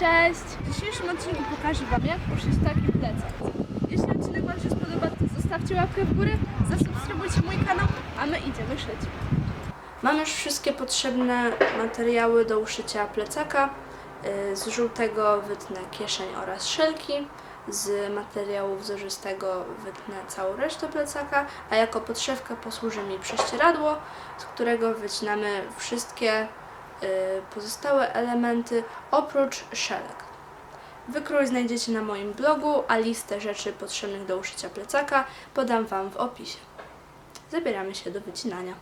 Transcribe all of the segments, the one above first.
Cześć! W dzisiejszym odcinku pokażę Wam jak uszyć taki plecak. Jeśli odcinek Wam się spodoba, to zostawcie łapkę w górę, zasubskrybujcie mój kanał, a my idziemy szyć. Mam już wszystkie potrzebne materiały do uszycia plecaka. Y, Z żółtego wytnę kieszeń oraz szelki. Z materiału wzorzystego wytnę całą resztę plecaka, a jako podszewkę posłuży mi prześcieradło, z którego wycinamy wszystkie pozostałe elementy oprócz szelek. Wykrój znajdziecie na moim blogu, a listę rzeczy potrzebnych do uszycia plecaka podam Wam w opisie. Zabieramy się do wycinania.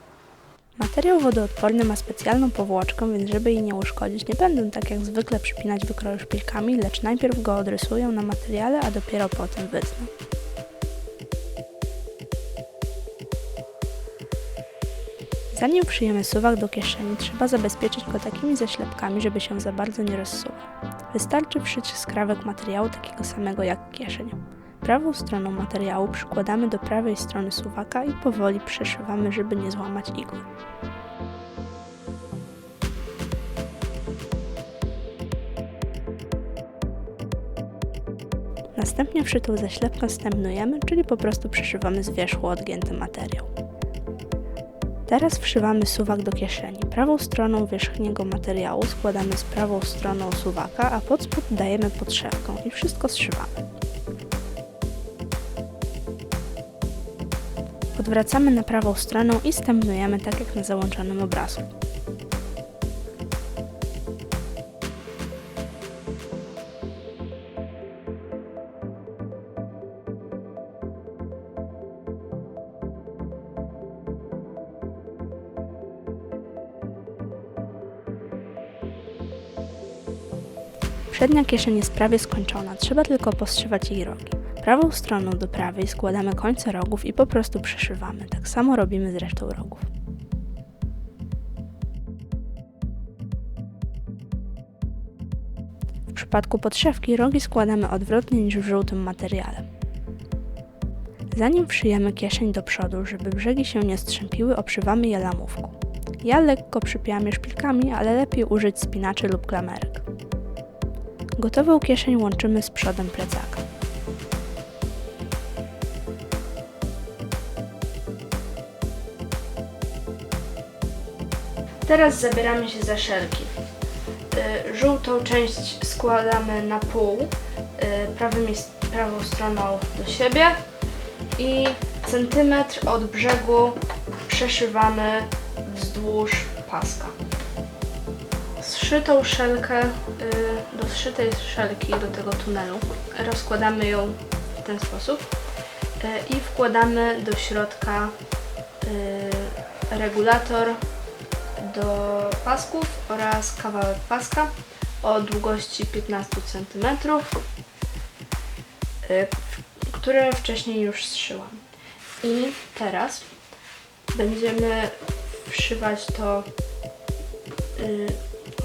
Materiał wodoodporny ma specjalną powłoczkę, więc żeby jej nie uszkodzić, nie będę tak jak zwykle przypinać wykroju szpilkami, lecz najpierw go odrysuję na materiale, a dopiero potem wytnę. Zanim przyjemy suwak do kieszeni, trzeba zabezpieczyć go takimi zaślepkami, żeby się za bardzo nie rozsuwał. Wystarczy wszyć skrawek materiału takiego samego jak kieszeń. Prawą stroną materiału przykładamy do prawej strony suwaka i powoli przeszywamy, żeby nie złamać igły. Następnie wszytą zaślepkę stępnujemy, czyli po prostu przyszywamy z wierzchu odgięty materiał. Teraz wszywamy suwak do kieszeni. Prawą stroną wierzchniego materiału składamy z prawą stroną suwaka, a pod spód dajemy podszewkę i wszystko zszywamy. Odwracamy na prawą stronę i stępnujemy tak jak na załączonym obrazku. Przednia kieszeń jest prawie skończona, trzeba tylko postrzywać jej rogi. Prawą stroną do prawej składamy końce rogów i po prostu przyszywamy. Tak samo robimy z resztą rogów. W przypadku podszewki rogi składamy odwrotnie niż w żółtym materiale. Zanim wszyjemy kieszeń do przodu, żeby brzegi się nie strzępiły, obszywamy je lamówką. Ja lekko przypijam je szpilkami, ale lepiej użyć spinaczy lub klamerek. Gotową kieszeń łączymy z przodem plecaka. Teraz zabieramy się za szelki. Y, Żółtą część składamy na pół, y, prawym jest prawą stroną do siebie i centymetr od brzegu przeszywamy wzdłuż paska. Zszytą szelkę, y, do zszytej szelki do tego tunelu rozkładamy ją w ten sposób y, i wkładamy do środka y, regulator do pasków oraz kawałek paska o długości 15 cm, które wcześniej już zszyłam. I teraz będziemy wszywać to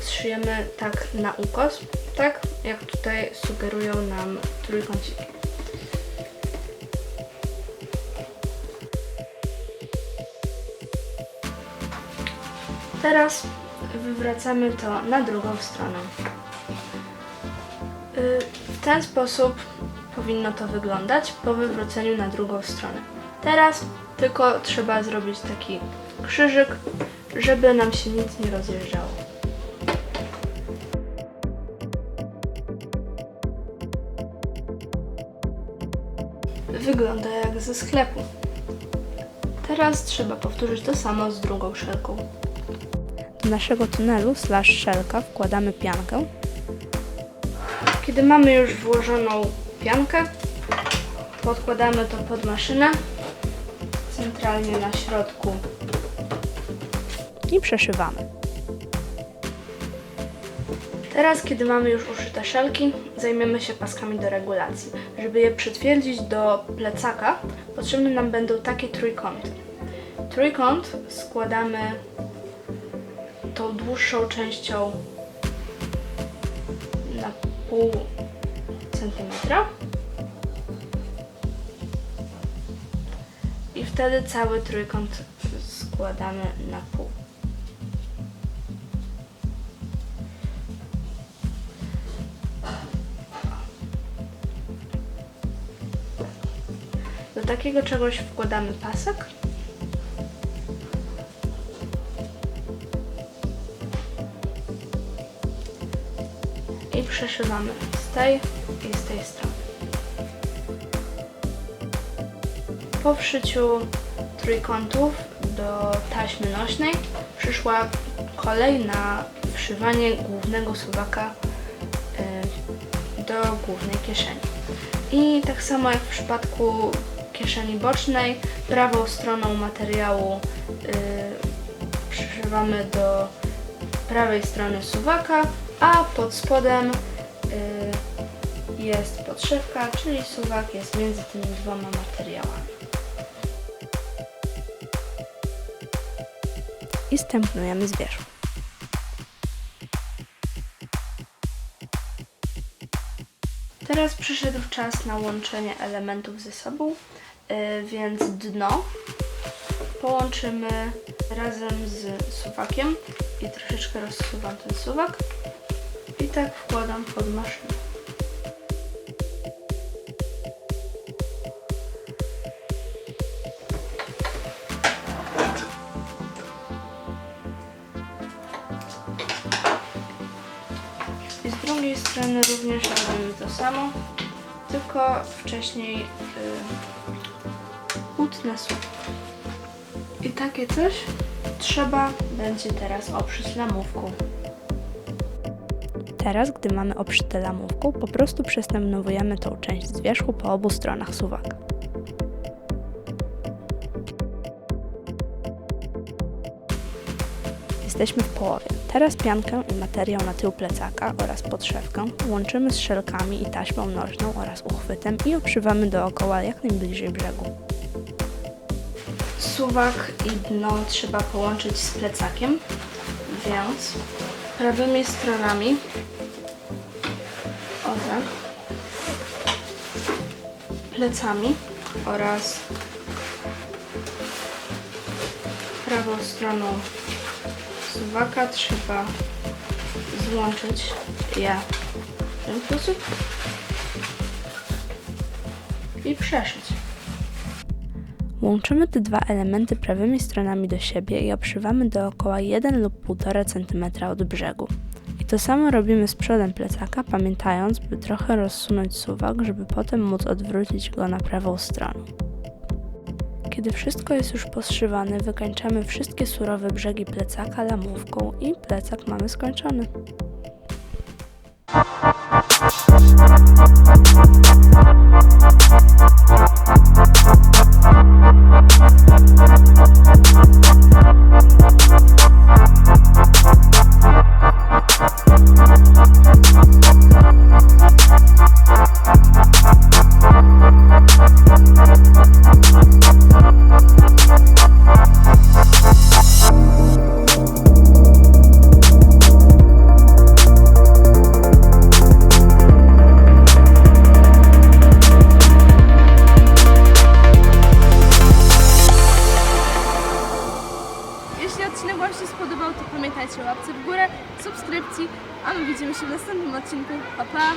y, zszyjemy tak na ukos, tak jak tutaj sugerują nam trójkąciki. Teraz wywracamy to na drugą stronę. Y, W ten sposób powinno to wyglądać po wywróceniu na drugą stronę. Teraz tylko trzeba zrobić taki krzyżyk, żeby nam się nic nie rozjeżdżało. Wygląda jak ze sklepu. Teraz trzeba powtórzyć to samo z drugą szelką. Do naszego tunelu slash szelka wkładamy piankę. Kiedy mamy już włożoną piankę, podkładamy to pod maszynę, centralnie na środku i przeszywamy. Teraz, kiedy mamy już uszyte szelki, zajmiemy się paskami do regulacji. Żeby je przytwierdzić do plecaka, potrzebne nam będą takie trójkąty. Trójkąt składamy tą dłuższą częścią na pół centymetra i wtedy cały trójkąt składamy na pół. Takiego czegoś wkładamy pasek. I przeszywamy z tej i z tej strony. Po wszyciu trójkątów do taśmy nośnej przyszła kolej na wszywanie głównego suwaka y, do głównej kieszeni. I tak samo jak w przypadku kieszeni bocznej, prawą stroną materiału y, przyszywamy do prawej strony suwaka, a pod spodem y, jest podszewka, czyli suwak jest między tymi dwoma materiałami. I stępnujemy z Teraz przyszedł czas na łączenie elementów ze sobą, y, więc dno połączymy razem z suwakiem i troszeczkę rozsuwam ten suwak i tak wkładam pod maszynę. Strony również robimy to samo, tylko wcześniej y, utnę słup. I takie coś trzeba będzie teraz oprzeć lamówką. Teraz, gdy mamy obszyte lamówką, po prostu przestępnowujemy tą część z wierzchu po obu stronach suwaka. Jesteśmy w połowie. Teraz piankę i materiał na tył plecaka oraz podszewkę łączymy z szelkami i taśmą nożną oraz uchwytem i obszywamy dookoła jak najbliżej brzegu. Suwak i dno trzeba połączyć z plecakiem, więc prawymi stronami o tak, plecami oraz prawą stroną suwaka trzeba złączyć ja w ten sposób i przeszyć. Łączymy te dwa elementy prawymi stronami do siebie i obszywamy dookoła 1 lub 1,5 cm od brzegu. I to samo robimy z przodem plecaka, pamiętając, by trochę rozsunąć suwak, żeby potem móc odwrócić go na prawą stronę. Kiedy wszystko jest już poszywane, wykańczamy wszystkie surowe brzegi plecaka lamówką i plecak mamy skończony. Pamiętajcie o łapce w górę, subskrypcji, a my widzimy się w następnym odcinku. Pa, pa!